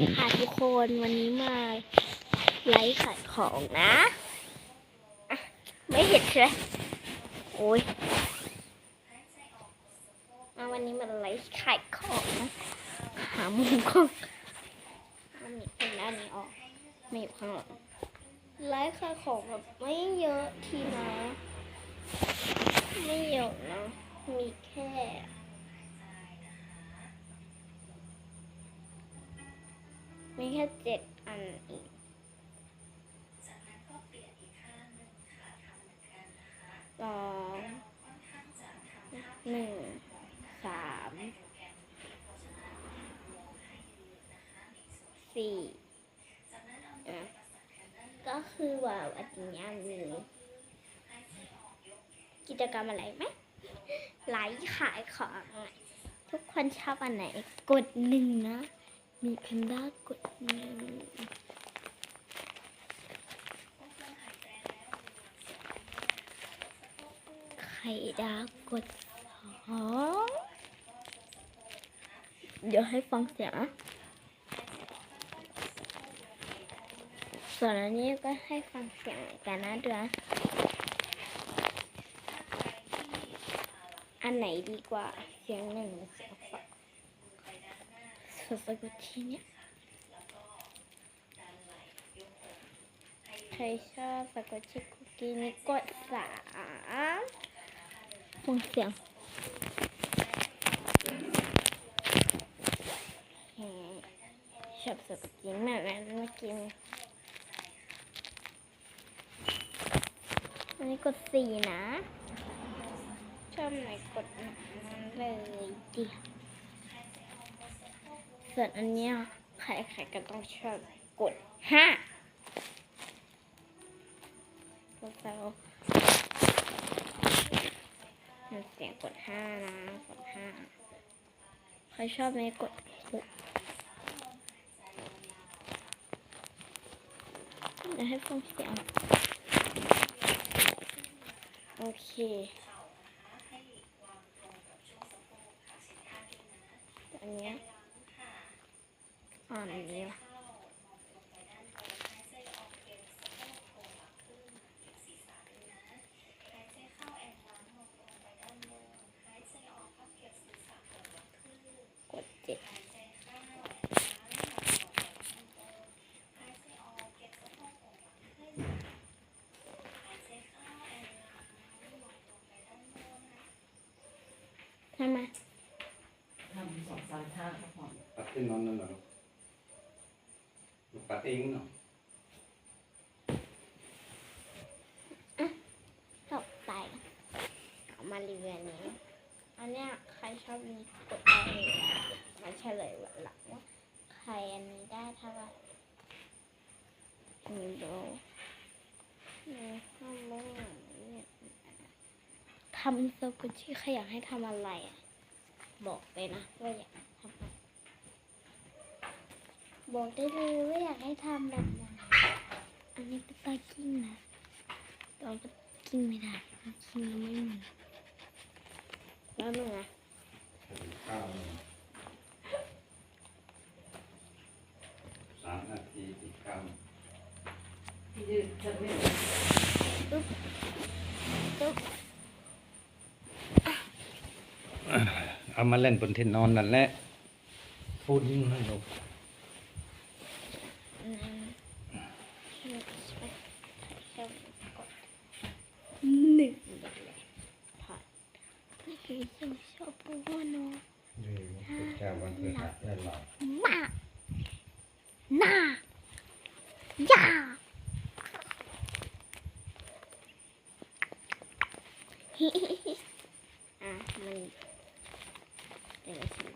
ดีค่ะทุกคนวันนี้มาไลฟ์ขายของนะอะไม่เห็นใช่ไหมโอ้ยมาวันนี้มาไลฟ์ขายของนะหามุมกล้องมันมีเป็นด้านนี้ออกไม่อยู่ข้างหลังไลฟ์ขายของแบบไม่เยอะทีนะ ไม่เยอะนะมีแค่ มีแค่เจ็ดอันอีกสองหนึ่งสามสี่ก็คือว่าวันนี้มีกิจกรรมอะไรไหมไลฟ์ขายของทุกคนชอบอันไหน กดหนึ่งนะ มีแพนด้ากดหนึ่งไข่ดาวกดสองเดี๋ยวให้ฟังเสียงนะส่วนอันนี้ก็ให้ฟังเสียงกันนะเดือนอันไหนดีกว่าเสียงหนึ่งหรือเสียง สสกดที่เนี้ยใครชอบสกดชิคุกกี้นี่กดสามฟังเสียงชอบสกดจิ้มากนะเมื่อกี้นี้อันนี้กดสี่นะ ชอบไหนกดนั้นเลยดิ ส่วนอันเนี้ยใครๆก็ต้องชอบกดห้าเซลมันเสียงกดห้านะ กดห้าใครชอบไหมกดหกเดี๋ยวให้ฟังเสียง โอเค อันเนี้ยอ่านอันนี้ว่ะกดเจ็ด ทำไมทำสองสามท่าก็พอ ปัดติ้งนอนนั่นเหรอลูกปัดเองเนาะ ตกใจเอามารีวิวอันนี้ อันเนี้ยใครชอบนี้กดได้เลยนะมาเฉลยวันหลังว่าใครอันนี้ได้เท่าไหร่มีโบมีข้าวโพดเนี่ย ทำสกุลที่ใครอยากให้ทำอะไรอะบอกเลยนะว่าอยากทำอะไรบอกได้เลยว่าอยากให้ทำแบบไหนอันนี้เป็นตากิ้งนะแตอนก็กินไม่ได้กินแล้วไม่มีแล้วหนูอะข้าวเนี่ยสามนาทีอีกข้าวพี่ยืดจะไม่ ตุ๊บ เอามาเล่นบนที่นอนนั่นแหละพูดยิ่งให้ลูกอืมใช่ไหมใช่ไหมใช่ไหนึ่งผ่านนี่คือยังชอบพูดว่าน้องดีพระเจ้าวันพฤหัสได้หลับ มาหน้าย่าฮิฮิฮิอะมันเดี๋ยวสิ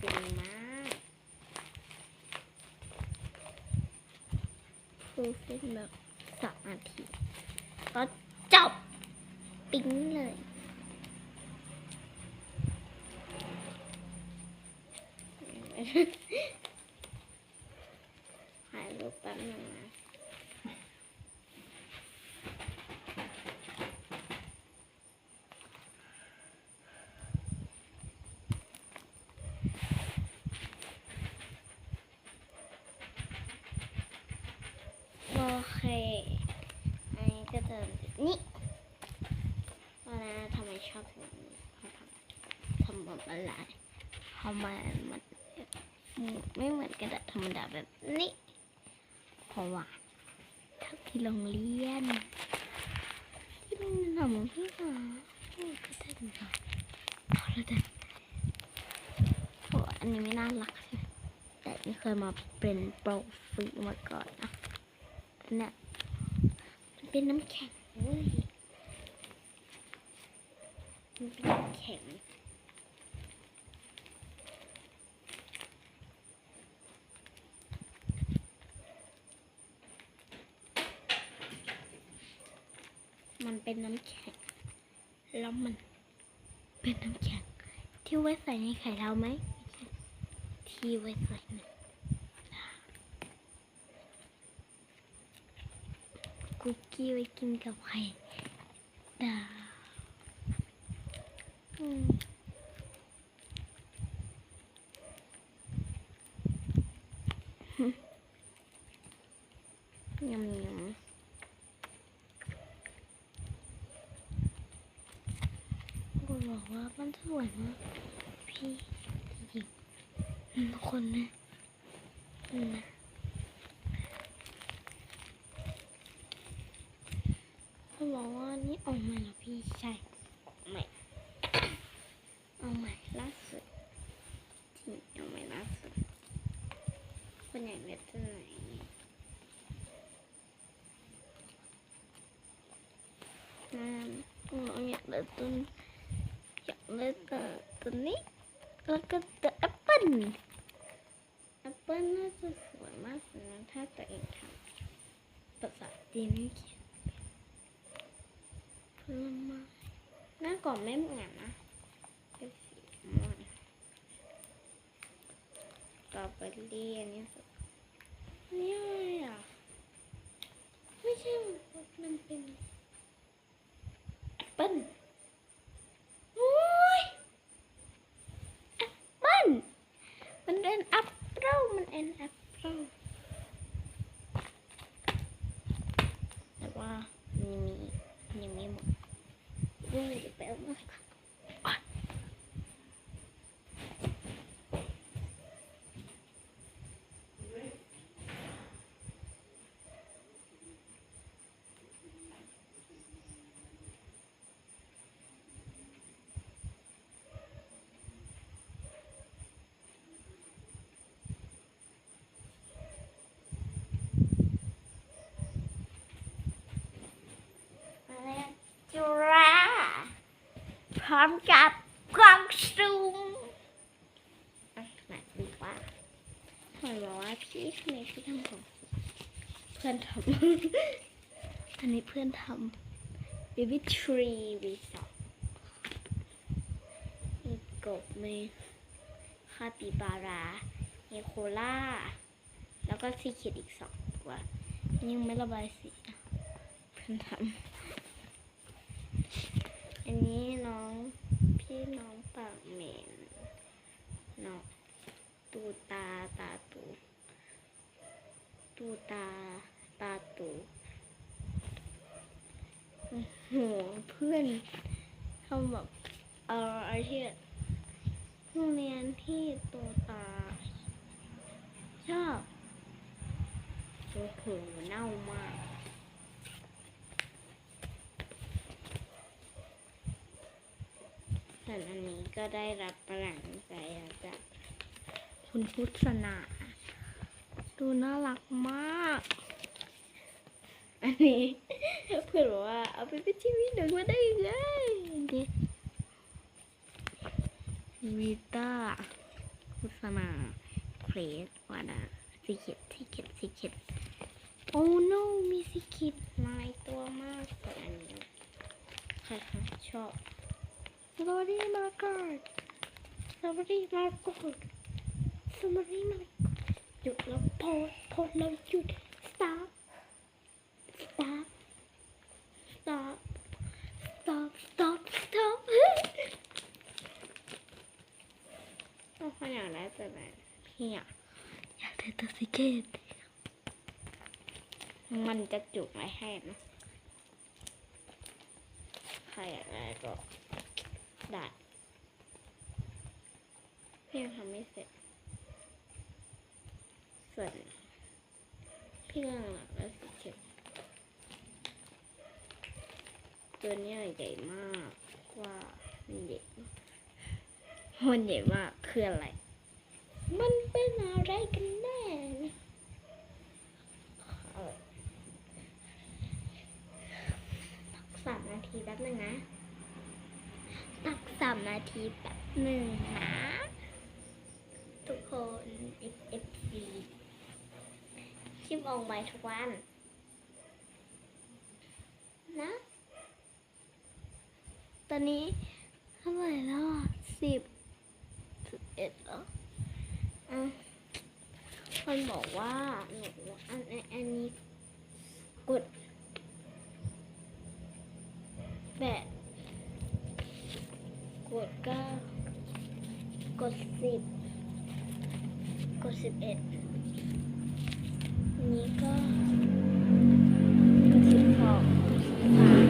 ฟินมาก คือฟินแบบสองนาทีก็จบปิ้งเลย ถ่ายรูปแป๊บหนึงนะ เค อันนี้ก็จะนี่ว่านะทำไมชอบแบบนี้ทำทำแบบอะไรทำไมมันไม่เหมือนกระดาษธรรมดาแบบนี้เพราะว่าถ้าที่โรงเรียนที่โรงเรียนทำพี่หาก็ได้ดูค่ะเอาละกันโอ้อันนี้ไม่น่ารักใช่ไหมแต่ไม่เคยมาเป็นโปรฟิมาก่อนนะ นเนี่ยมันเป็นน้ำแข็งเว้ยมันเป็นน้ำแข็งมันเป็นน้ำแข็ง แล้วมันเป็นน้ำแข็ง ที่ไว้ใส่ในไข่เราไหม ที่ไว้ใส่ใน คุกกี้ไว้กินกับไข่ดาวอืมยำยำกูบอกว่ามันสวยมากพี่จริงคนนะอืมนะ เขาบอกว่านี่ออก ใหม่เหรอพี่ใช่ใหม่เอาใหม่ล่าสุดจริงเอาใหม่ล่าสุดคนอยากเล่นตัวไหนนั่นเราอยากเล่นตัวอยากเล่นตัวตัวนี้แล้วก็ตัวแอปเปิ้ลแอปเปิ้ลน่าจะสวยมากเลยนะถ้าตัวเองทำภาษาจีนไม่เหน้าก่องไม่เหมือนนะเป็นสีม่วงสตรอเรี่อันนี้สุดนนี่อะไรอะไม่ใช่มันเป็นแอปเปิ้ลโอ้ยแอปเปิ้ลมันเป็นแอปเปิ้ลมันเป็นแอปเปิ้ลแต่ว่ามีมียังไม่หมด ด้วยแป๊บนึงค่ะมาแล้วจุฬา พ ร้อมกับกล่องซูมอะไหนดูว่าเห็นบอกว่าพี่ทำไมพี่ทำของเพื่อนทำ อันนี้เพื่อนทำ baby tree วีสองมีกบมีคาปิบารามีโคล่า แล้วก็ซีเขียดอีกสองตัว ยังไม่ระบายสีเพื่อนทำ อันนี้น้องพี่ น้องปากเหม็นน้องตูตาตาตู ตูตาตาตูโอ้โหเพื่อนทำแบบเออไอที่โรงเรียนที่ตูตา ชอบโอ้โหเน่ามาก ส่วนอันนี้ก็ได้รับประหลังใจจากคุณพุทธนา ดูน่ารักมาก อันนี้เพื่อนบอกว่าเอาไปเป็นชีวิตหนึ่งมาได้ยังไงนี่วีต้าพุทธนาเครสวาดาสิเกตสิเกตสิเกตโอ้ no มีสิเกตหลายตัวมากแต่อันนี้ใครๆชอบ สตรอเบอรี่มะละกอดสตรอเบอรี่มะละกอดสตรอเบอรี่มะละกอดหยุดแล้วพอพอแล้วหยุด stop stop stop stop stop stop เราขอยากได้แต่แบบพี่อะอยากได้ตัวสิเกตมันจะจุกไว้ให้นะใครอยากได้ก็ ได้พี่ยังทำไม่เสร็จส่วนพี่กำลังหลับแล้วสิเข็มตัวนี้ใหญ่มากว่ามันใหญ่มากมันใหญ่มากคืออะไร มันเป็นอะไรกันแน่เออตักสามนาทีแป๊บนึงนะ ตักสามนาทีแป๊บหนึ่งนะ ทุกคน F F C คลิปออกใหม่ทุกวัน นะ ตอนนี้เท่าไหร่แล้วสิบสิบเอ็ดแล้วอะคนบอกว่าหนูอันอันอันนี้กดแปด กดเก้ากดสิบกดสิบเอ็ดนี้ก็กดสิบสองสิบสาม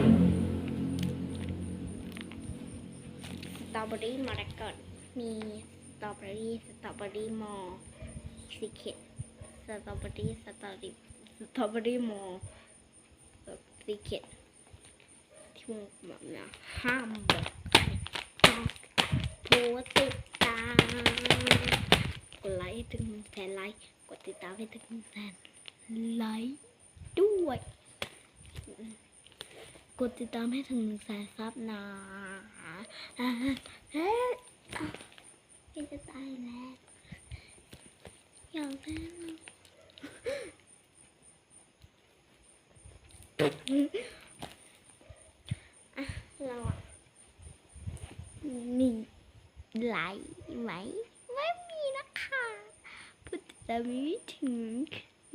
สตรอเบอรี่มาแล้วก่อนมีสตรอเบอรี่สตรอเบอรี่มอสีเข็ดสตรอเบอรี่สตรอเบอรี่สตรอเบอรี่มอสีเข็ดที่มึงแบบนะห้ามบอกใครห้า โทรติดตาม กดไลค์ให้ถึงแสนไลค์กดติดตามให้ถึงแสนไลค์ด้วย กดติดตามให้ถึงแสนซับนะเฮ้ยจะตายแล้วอยากเล่นอะอะเราอะมี ไลค์ไหมไม่มีนะคะผู้ติดตามไม่ถึง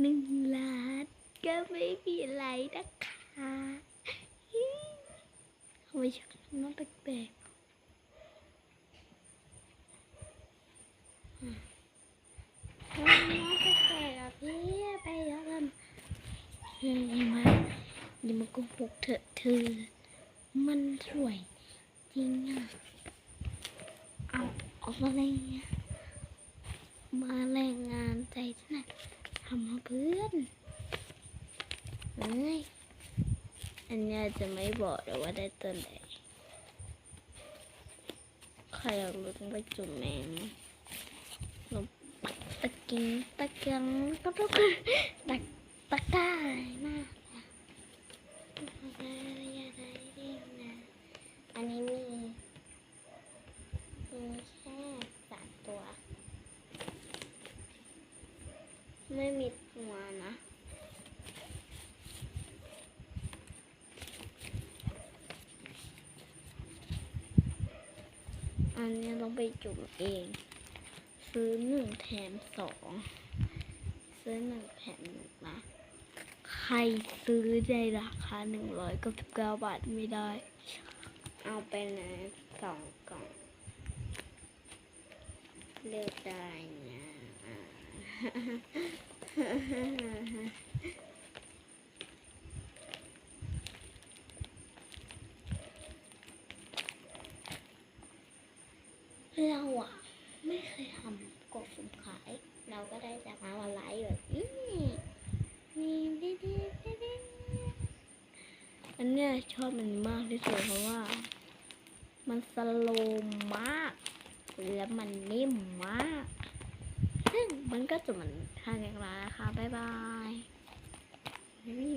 หนึ่งล้านก็ไม่มีไลค์นะคะทำไมฉันทำหน้าแปลกๆอะทำหน้าแปลกๆอะพี่ไปแล้วกันเฮ้ยอย่ามาอย่ามาโกหกเถอะเธอ มันสวยจริงอะ เอาออกมาเลยเนี่ย มาแรงงานใจที่นทำมาเพื่อนเฮ้ยอันนี้จะไม่บอกเลยว่าได้ตัวไหนใครอยากรู้ต้องไปจุ่มแมงลงตะกิงตะเกียงก็ต้องตักตะกร้ายมากนะอันนี้มีมีแค่สามตัว ไม่มีตัวนะอันนี้ต้องไปจุ่มเอง ซื้อหนึ่งแถมสอง ซื้อหนึ่งแถมหนึ่งนะ ใครซื้อในราคาหนึ่งร้อยกับสิบเก้าบาทไม่ได้ เอาไปเลยสองกล่อง เลือกได้ เราอะไม่เคยทำกดสุ่มขาย เราก็ได้จากมาวันไลฟ์แบบนี้นี่ดีดีดีดีอันเนี้ยชอบมันมากที่สุดเพราะว่า มันสโลว์มาก และมันนิ่มมาก ซึ่งมันก็จะเหมือนทางอย่างไรนะคะ บ๊ายบายไม่มี